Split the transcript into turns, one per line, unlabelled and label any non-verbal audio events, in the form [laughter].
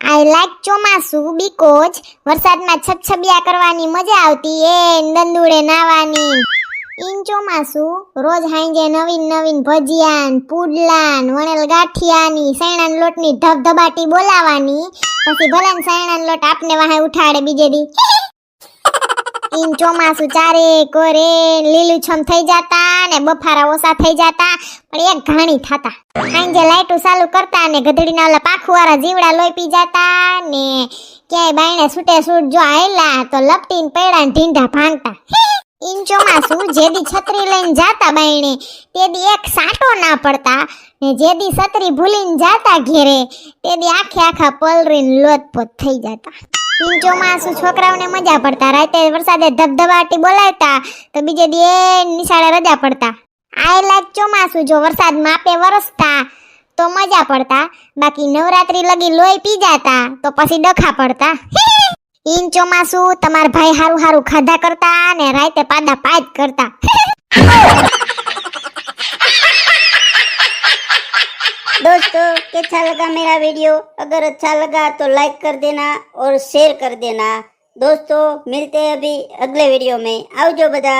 I like ચોમાસું because વરસાદમાં છબછબિયા કરવાની મજા આવતી એ દંદુડે નાવાની. ઈન ચોમાસું રોજ હાંજે નવીન નવીન ભજીયા પુડલાન પુડલા વણેલ ગાંઠિયાની સૈણાન લોટની ધબધબાટી બોલાવાની. પછી ભલે સૈણાન લોટ આપને વાહે ઉઠાડે બીજે દી ઈન ચોમાસું ચારે કોરે લીલુંછમ થઈ જાતા ને બફારા ઓછા થઈ જાતા, પણ એક ઘાણી થતા. સાંજે લાઈટો ચાલુ કરતા ને ગધડીના ઓલા પાખુવાળા જીવડા લોહી પી જાતા ને ક્યાંય બાયણે છૂટે છૂટ જો આયલા તો લપટીને પૈડા ને ઢીંઢા ભાંગતા. ઇન ચોમાસું જેદી છત્રી લઈને જાતા બાયણે, તેદી એક સાટો ના પડતા ને જેદી છત્રી ભૂલીને જાતા ઘેરે, તેદી આખે આખા પલરીને લોતપોત થઈ જાતા. ઈન ચોમાસું છોકરાઓને મજા પડતા. રાતે વરસાદે ધબધબાટી બોલાવતા, તો બીજે દી એ નિશાળે રજા પડતા. આઈ લાઈક ચોમાસું જો વરસાદ માપે વરસતા, તો મજા પડતા. બાકી નવરાત્રી લગી લોહી પી જાતા, તો પછી ડખા પડતા. [laughs] ઇન ચોમાસું તમાર ભાઈ હારું હારું ખાધા કરતા અને રાતે પાદા પાજ કરતા. [laughs]
दोस्तों कैसा लगा मेरा वीडियो अगर अच्छा लगा तो लाइक कर देना और शेयर कर देना दोस्तों मिलते हैं अभी अगले वीडियो में आओ जो बदा